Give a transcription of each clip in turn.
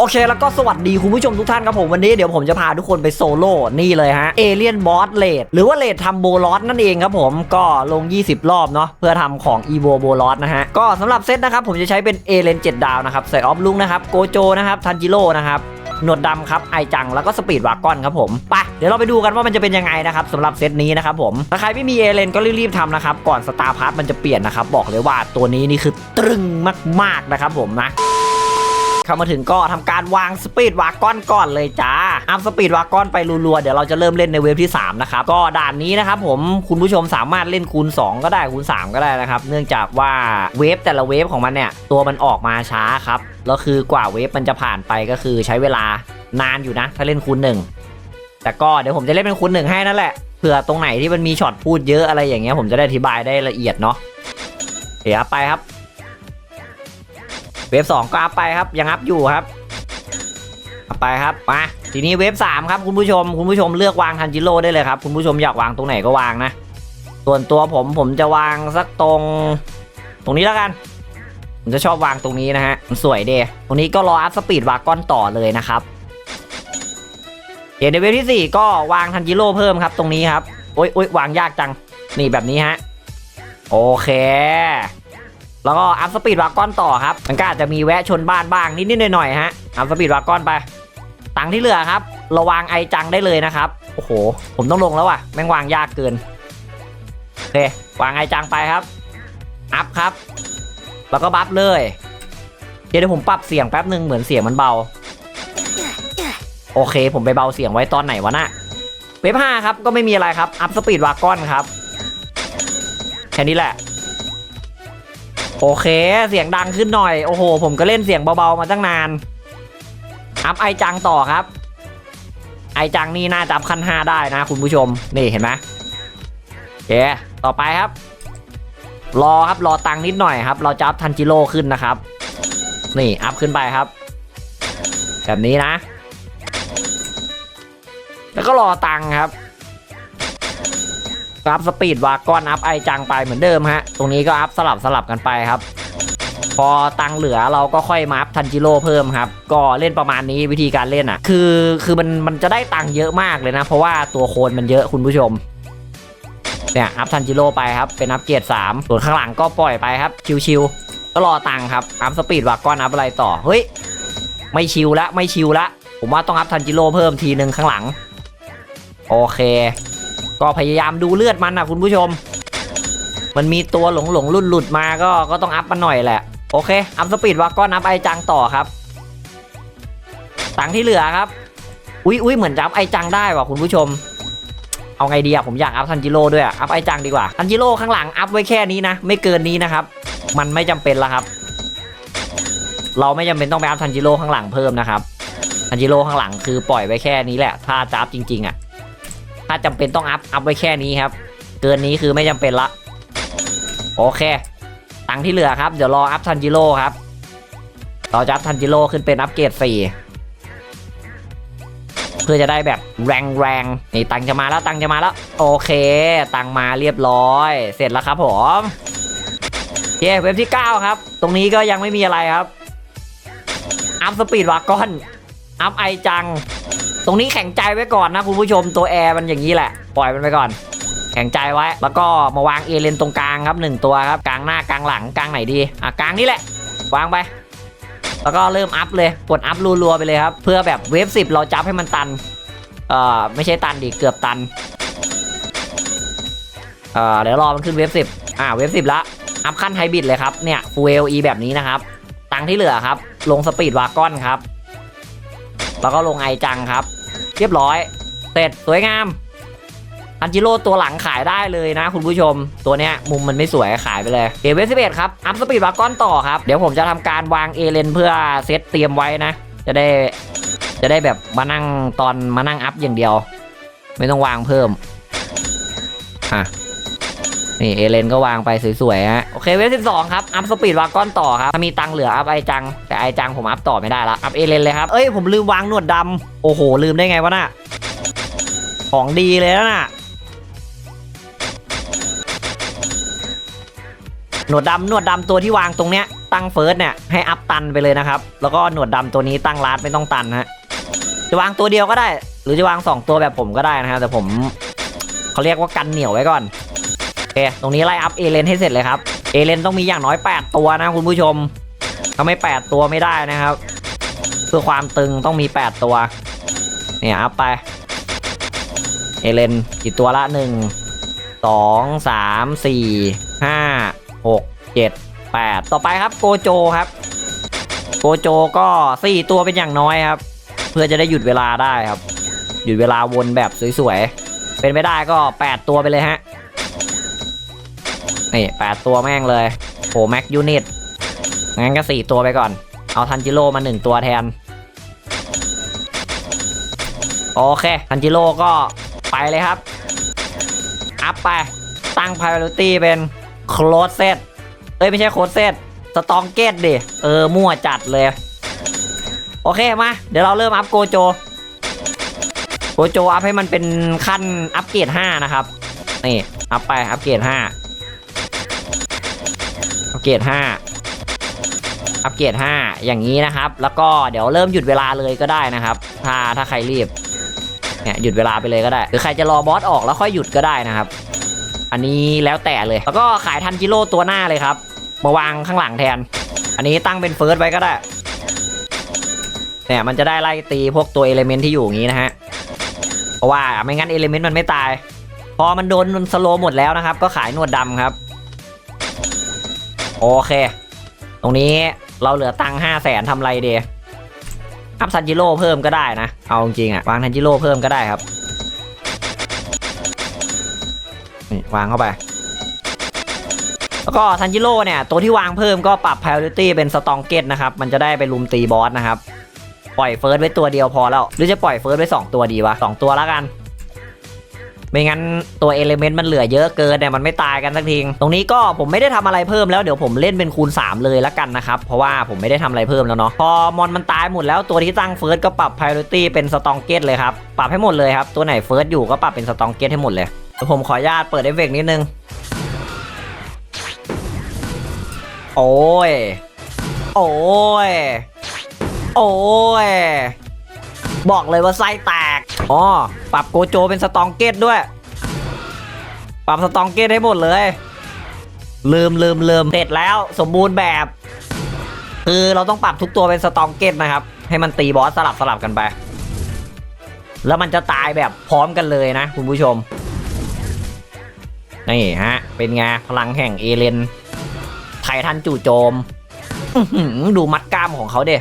โอเคแล้วก็สวัสดีคุณผู้ชมทุกท่านครับผมวันนี้เดี๋ยวผมจะพาทุกคนไปโซโล่นี่เลยฮะเอเลียนบอสเลดหรือว่าเลดทำโบลอสนั่นเองครับผมก็ลง 20 รอบเนาะเพื่อทำของอีโวโบลอสนะฮะก็สำหรับเซตนะครับผมจะใช้เป็นเอเลน7ดาวนะครับใส่ออฟลุงนะครับโกโจนะครับทันจิโร่นะครับหนวดดำครับไอจังแล้วก็สปีดวากอนครับผมไปเดี๋ยวเราไปดูกันว่ามันจะเป็นยังไงนะครับสำหรับเซตนี้นะครับผมถ้าใครไม่มีเอเลนก็รีบๆทำนะครับก่อนสตาร์พาร์ทมันจะเปลี่ยนนะครับบอกเลยว่าตัวนี้นี่คือตรึงมากๆนะครับผมนะ เข้ามาถึงก็ทำการวางสปีดวากอนก่อนเลยจ้าอัพสปีดวากอนไปรัวๆเดี๋ยวเราจะเริ่มเล่นในเวฟที่ 3 นะครับ ก็ด่านนี้นะครับผมคุณผู้ชมสามารถเล่นคูณ 2 ก็ได้คูณ 3 ก็ได้นะครับ เนื่องจากว่าเวฟแต่ละเวฟของมันเนี่ยตัวมันออกมาช้าครับแล้วคือกว่าเวฟมันจะผ่านไปก็คือใช้เวลานานอยู่นะ ถ้าเล่นคูณ1แต่ก็เดี๋ยวผมจะเล่นเป็นคูณ1ให้นั่นแหละเผื่อตรงไหนที่มันมีช็อตพูดเยอะอะไรอย่างเงี้ยผมจะได้อธิบายได้ละเอียดเนาะเดี๋ยวไปครับ เวฟสองก็อัพไปครับยังอัพอยู่ครับอัพไปครับมาทีนี้เวฟสามครับคุณผู้ชม คุณผู้ชมเลือกวางทันจิโร่ได้เลยครับ คุณผู้ชมอยากวางตรงไหนก็วางนะ ส่วนตัวผมผมจะวางสักตรง ตรงนี้แล้วกัน ผมจะชอบวางตรงนี้นะฮะมันสวยเดตรงนี้ก็รออัพสปีดวากอนต่อเลยนะครับเดี๋ยวในเวฟที่สี่ก็วางทันจิโร่เพิ่มครับตรงนี้ครับโอ๊ยโอ๊ยวางยากจังนี่แบบนี้ฮะโอเค แล้วก็อัพสปีดวากอนต่อครับมันก็อาจจะมีแวะชนบ้านบ้างนิดๆหน่อยๆฮะอัพสปีดวากอนไปตังที่เหลือครับ ระวางไอจังได้เลยนะครับ โอ้โห ผมต้องลงแล้วว่ะ แม่งวางยากเกินโอเควางไอจังไปครับ อัพครับ แล้วก็บัฟเลย เดี๋ยวผมปรับเสียงแป๊บหนึ่งเหมือนเสียงมันเบา โอเค ผมไปเบาเสียงไว้ตอนไหนวะน่ะเว็บห้าครับ ก็ไม่มีอะไรครับ อัพสปีดวากอนครับ แค่นี้แหละ โอเค เสียงดังขึ้นหน่อย โอ้โห ผมก็เล่นเสียงเบาๆมาตั้งนาน อัพไอจังต่อครับ ไอจังนี่น่าจะอัพขั้น5ได้นะ คุณผู้ชม นี่เห็นไหมโอเค ต่อไปครับ รอครับ รอตังนิดหน่อยครับ เราจะอัพทันจิโร่ขึ้นนะครับ นี่ อัพขึ้นไปครับ แบบนี้นะ แล้วก็รอตังครับ อัพสปีดวากอนอัพไอจังไปเหมือนเดิมฮะ ตรงนี้ก็อัพสลับสลับกันไปครับ พอตังเหลือเราก็ค่อยมาอัพทันจิโร่เพิ่มครับ ก็เล่นประมาณนี้วิธีการเล่นอะ คือคือมันมันจะได้ตังเยอะมากเลยนะ เพราะว่าตัวโคนมันเยอะคุณผู้ชมเนี่ยอัพทันจิโร่ไปครับ เป็นอัพเกียร์สามส่วนข้างหลังก็ปล่อยไปครับ ชิวๆก็รอตังค์ครับ อัพสปีดวากอนอัพอะไรต่อ เฮ้ย ไม่ชิวละไม่ชิวละ ผมว่าต้องอัพทันจิโร่เพิ่มทีหนึ่งข้างหลัง โอเค ก็พยายามดูเลือดมันนะคุณผู้ชม มันมีตัวหลงหลงหลุดหลุดมาก็ก็ต้องอัพมันหน่อยแหละ โอเค อัพสปีดวากอนอัพไอจังต่อครับ ตังที่เหลือครับ อุ้ยอุ้ยเหมือนจะอัพไอจังได้ว่ะคุณผู้ชม เอาไงดีอะผมอยากอัพทันจิโร่ด้วยอะอัพไอจังดีกว่าทันจิโร่ข้างหลังอัพไว้แค่นี้นะ ไม่เกินนี้นะครับ มันไม่จำเป็นแล้วครับ เราไม่จำเป็นต้องไปอัพทันจิโร่ข้างหลังเพิ่มนะครับทันจิโร่ข้างหลังคือปล่อยไว้แค่นี้แหละ ถ้าจะอัพจริงๆอะ ถ้าจำเป็นต้องอัพอัพไว้แค่นี้ครับ เกินนี้คือไม่จำเป็นละ โอเค ตังที่เหลือครับ เดี๋ยวรออัพทันจิโร่ครับเราจะอัพทันจิโร่ขึ้นเป็นอัพเกรดสี่เพื่อจะได้แบบแรงแรงๆนี่ตังจะมาแล้วตังจะมาแล้ว โอเค ตังมาเรียบร้อย เสร็จแล้วครับผมโอเคเว็บที่ 9 ครับ ตรงนี้ก็ยังไม่มีอะไรครับ อัพสปีดวากอน อัพไอจัง ตรงนี้แข็งใจไว้ก่อนนะคุณผู้ชมตัวแอร์มันอย่างนี้แหละ ปล่อยมันไปก่อน แข็งใจไว้ แล้วก็มาวางเอเลนตรงกลางครับหนึ่งตัวครับ กลางหน้ากลางหลังกลางไหนดี อะกลางนี่แหละ วางไป แล้วก็เริ่มอัพเลย กดอัพรัวๆไปเลยครับ เพื่อแบบเวฟสิบเราจับให้มันตัน เอ่อไม่ใช่ตันดิเกือบตัน เอ่อเดี๋ยวรอมันขึ้นเวฟสิบอ่าเวฟสิบละ อัพขั้นไฮบริดเลยครับ เนี่ยฟูเอลีแบบนี้นะครับ ตังที่เหลือครับ ลงสปีดวากอนครับ แล้วก็ลงไอจังครับ เรียบร้อย เสร็จสวยงามอันจิโร่ตัวหลังขายได้เลยนะคุณผู้ชม ตัวเนี้ยมุมมันไม่สวยขายไปเลยเอเวสิเบครับ อัพสปีดวากอนต่อครับ เดี๋ยวผมจะทำการวางเอเลนเพื่อเซตเตรียมไว้นะ จะได้จะได้แบบมานั่งตอนมานั่งอัพอย่างเดียว ไม่ต้องวางเพิ่มอะ นี่เอเลนก็วางไปสวยๆฮะโอเคเวฟสิบสองครับอัพสปีดวากอนต่อครับถ้ามีตังเหลืออัพไอจัง แต่ไอจังผมอัพต่อไม่ได้ละอัพเอเลนเลยครับเอ้ยผมลืมวางหนวดดำโอ้โหลืมได้ไงวะน่ะของดีเลยนะน่ะหนวดดำหนวดดำตัวที่วางตรงเนี้ยตั้งเฟิร์สเนี่ยให้อัพตันไปเลยนะครับ แล้วก็หนวดดำตัวนี้ตั้งลาดไม่ต้องตันฮะจะวางตัวเดียวก็ได้ หรือจะวางสองตัวแบบผมก็ได้นะฮะแต่ผมเขาเรียกว่ากันเหนียวไว้ก่อน เคตรงนี้ไล่อัพเอเลนให้เสร็จเลยครับเอเลนต้องมีอย่างน้อย 8 ตัวนะคุณผู้ชมถ้าไม่ 8 ตัวไม่ได้นะครับ เพื่อความตึงต้องมี 8 ตัว เนี่ยอัพไปเอเลนกี่ตัวละ 1 2 3 4 5 6 7 8 ต่อไปครับโกโจครับโกโจก็ 4 ตัวเป็นอย่างน้อยครับ เพื่อจะได้หยุดเวลาได้ครับ หยุดเวลาวนแบบสวยๆ เป็นไม่ได้ก็ 8 ตัวไปเลยฮะ นี่8ตัวแม่งเลยโหแม็กยูนิต งั้นก็4ตัวไปก่อน เอาทันจิโร่มา1ตัวแทน โอเค ทันจิโร่ก็ไปเลยครับ อัพไป ตั้ง priority เป็น close set เอ้ย ไม่ใช่ close set สตองเกตดิ เออ มั่วจัดเลย โอเค มา เดี๋ยวเราเริ่มอัพโกโจ โกโจอัพให้มันเป็นขั้นอัพเกรด5นะครับ นี่ อัพไป อัพเกรด5 กรด5อัพเกรด5อย่างนี้นะครับ แล้วก็เดี๋ยวเริ่มหยุดเวลาเลยก็ได้นะครับ ถ้าถ้าใครรีบเนี่ยหยุดเวลาไปเลยก็ได้ หรือใครจะรอบอสออกแล้วค่อยหยุดก็ได้นะครับ อันนี้แล้วแต่เลย แล้วก็ขายทันจิโร่ตัวหน้าเลยครับ มาวางข้างหลังแทน อันนี้ตั้งเป็นเฟิร์สไว้ก็ได้ เนี่ยมันจะได้ไล่ตีพวกตัวเอลิเมนต์ที่อยู่อย่างนี้นะฮะ เพราะว่าไม่งั้นเอลิเมนต์มันไม่ตาย พอมันโดนสโลหมดแล้วนะครับ ก็ขายหนวดดำครับ โอเค ตรงนี้เราเหลือตังค์ห้าแสนทำไรเดยอัพซันจิโร่เพิ่มก็ได้นะ เอาจริงอะวางทันจิโร่เพิ่มก็ได้ครับนี่วางเข้าไป แล้วก็ทันจิโร่เนี่ย ตัวที่วางเพิ่มก็ปรับ priority เป็นสตองเกตนะครับ มันจะได้ไปลุมตีบอสนะครับ ปล่อยเฟิร์สไว้ตัวเดียวพอแล้ว หรือจะปล่อยเฟิร์สไว้2ตัวดีวะสองตัวแล้วกัน ไม่งั้นตัวเอลิเมนต์มันเหลือเยอะเกินเนี่ยมันไม่ตายกันสักทีตรงนี้ก็ผมไม่ได้ทำอะไรเพิ่มแล้วเดี๋ยวผมเล่นเป็นคูณ 3 เลยละกันนะครับ เพราะว่าผมไม่ได้ทำอะไรเพิ่มแล้วเนาะพอมอนมันตายหมดแล้วตัวที่ตั้งเฟิร์สก็ปรับ priority เป็นสตองเกตเลยครับปรับให้หมดเลยครับตัวไหนเฟิร์สอยู่ก็ปรับเป็นสตองเกตให้หมดเลยเดี๋ยวผมขออนุญาตเปิดเอฟเฟกต์นิดนึงโอ้ย โอ้ย โอ้ย บอกเลยว่าไส้แตก อ๋อปรับโกโจเป็นสตองเกตด้วย ปรับสตองเกตให้หมดเลยลืมลืมลืมเสร็จแล้วสมบูรณ์แบบ คือเราต้องปรับทุกตัวเป็นสตองเกตนะครับ ให้มันตีบอสสลับสลับกันไป แล้วมันจะตายแบบพร้อมกันเลยนะ คุณผู้ชมนี่ฮะ เป็นไงพลังแห่งเอเลนไททันจู่โจมดูมัดกล้ามของเขาเด้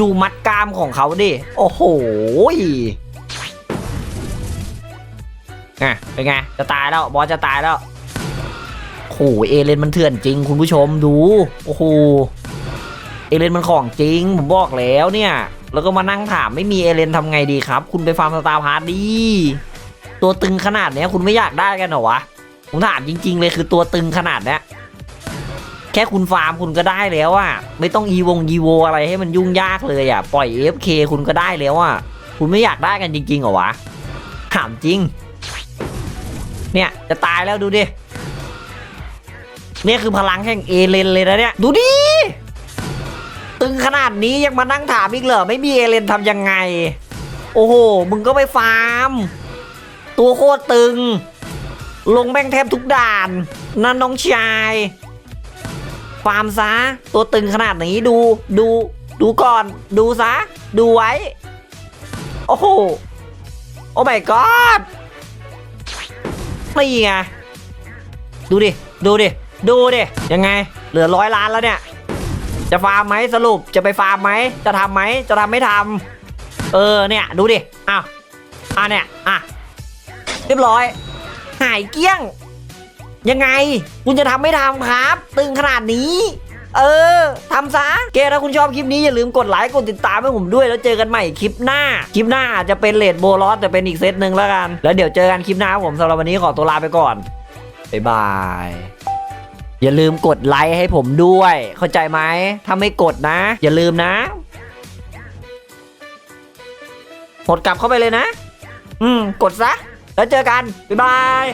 ดูมัดกล้ามของเขาดิ โอ้โห อะเป็นไง จะตายแล้ว บอสจะตายแล้วโอ้โหเอเลนมันเถื่อนจริง คุณผู้ชมดู โอ้โห เอเลนมันของจริง ผมบอกแล้วเนี่ย แล้วก็มานั่งถามไม่มีเอเลนทำไงดีครับ คุณไปฟาร์มสตาร์พาร์ทดี ตัวตึงขนาดเนี้ย คุณไม่อยากได้กันเหรอวะ ผมถามจริง ๆ เลยคือตัวตึงขนาดเนี้ยแค่คุณฟาร์มคุณก็ได้แล้วอะไม่ต้องอีวงยีโวอะไรให้มันยุ่งยากเลยอะปล่อย AFK คุณก็ได้แล้วอะคุณไม่อยากได้กันจริงๆเหรอวะถามจริง เนี่ย จะตายแล้วดูดิเนี่ยคือพลังแห่งเอเลนเลยนะเนี่ย ดูดิ ตึงขนาดนี้ยังมานั่งถามอีกเหรอ ไม่มีเอเลนทำยังไง โอ้โห มึงก็ไปฟาร์ม ตัวโคตรตึง ลงแม่งแทบทุกด่านนั่นน้องชายฟาร์มซะ ตัวตึงขนาดนี้ดูดู ดูก่อน ดูซะ ดูไว้ โอ้โห โอ้ my god นี่ไงดูดิ ดูดิ ดูดิ ยังไง เหลือร้อยล้านแล้วเนี่ย จะฟาร์มไหมสรุป จะไปฟาร์มไหม จะทำไหม จะทำไม่ทำ เออ เนี่ย ดูดิ อ้าวอะเนี่ย อะ เรียบร้อย หายเกี้ยง ยังไง คุณจะทำไม่ทำครับ ตึงขนาดนี้ เออทำซะเกถ้าคุณชอบคลิปนี้อย่าลืมกดไลค์กดติดตามให้ผมด้วยแล้วเจอกันใหม่คลิปหน้า คลิปหน้าอาจจะเป็นเลดโบลอสแต่เป็นอีกเซตหนึ่งแล้วกัน แล้วเดี๋ยวเจอกันคลิปหน้าครับผมสำหรับวันนี้ขอตัวลาไปก่อนบ๊ายบายอย่าลืมกดไลค์ให้ผมด้วย เข้าใจไหมถ้าไม่กดนะ อย่าลืมนะหดกลับเข้าไปเลยนะ อืม กดซะ แล้วเจอกัน บ๊ายบาย